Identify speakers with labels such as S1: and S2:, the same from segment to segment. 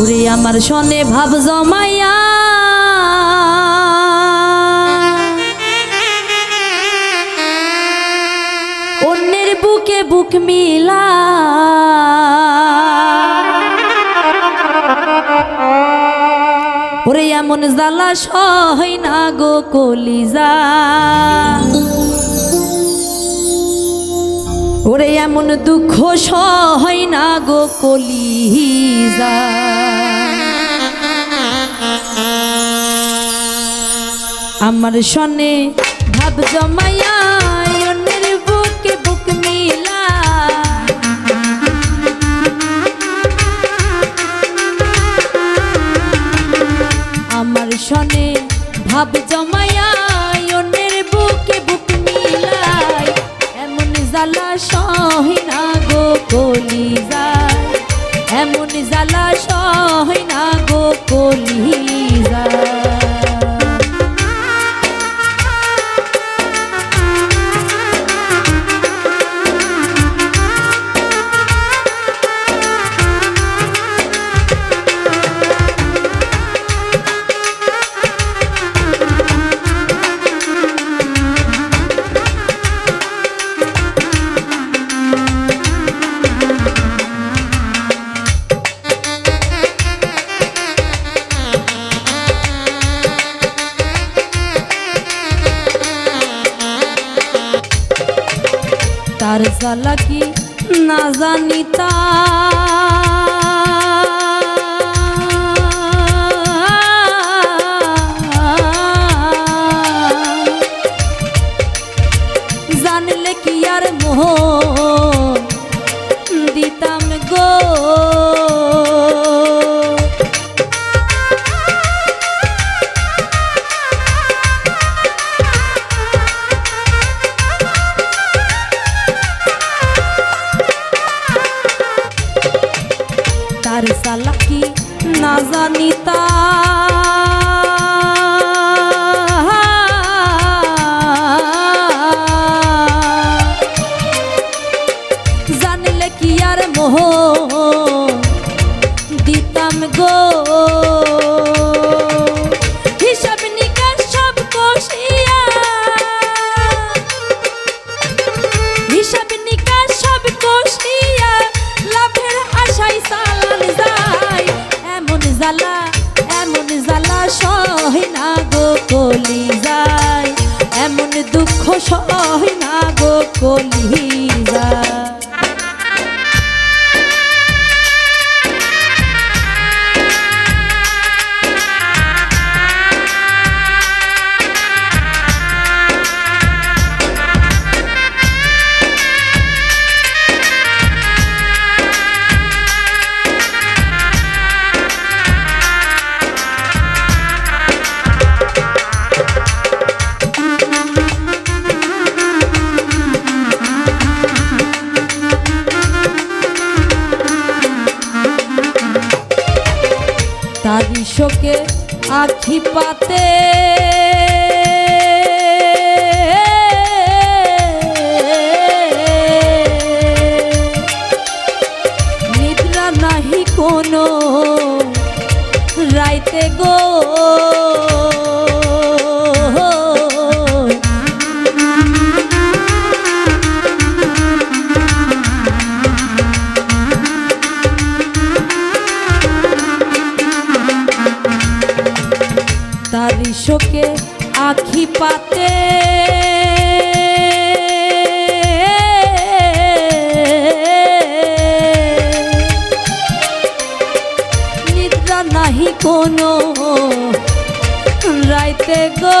S1: ওরে আমার সনে ভাব জমাইয়া। অন্যের বুকে বুক মিলা। ওরে এমন জ্বালা সহই না গো কলিজা। ওরে এমন দুঃখ সহই না গো কলিজা। আমার সনে ভাব জমাইয়া জ্বালা সহি না গো কলি যায় এমন জালা সহি না গো কলি যায় তার জ্বালা কি না জানি জানলে কি আর মোহ না গো কলি শোকে আখি পাতে। নিদ্রা নাহি কোনো রাইতে গো। শোকে আখি পাতে। নিদ্রা নাহি কোনো রাইতে গো।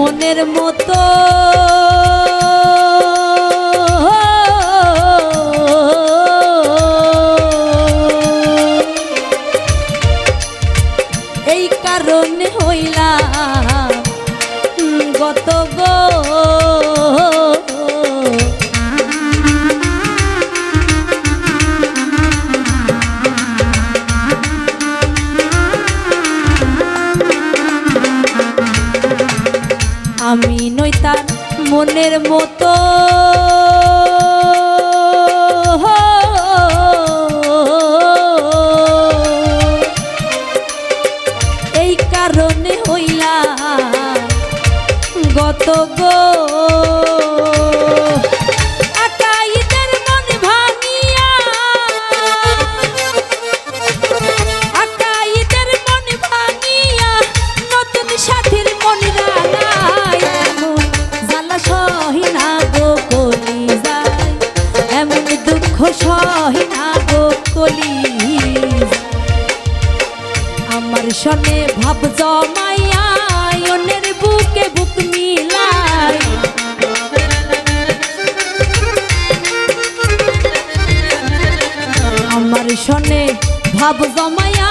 S1: মনের মতো। এই কারণে হইলা গত গো। আমি নই তার মনের মতো। শনে ভাব জমাইয়া অন্যের বুকে বুক মিলাই। আমার শনে ভাব জমাইয়া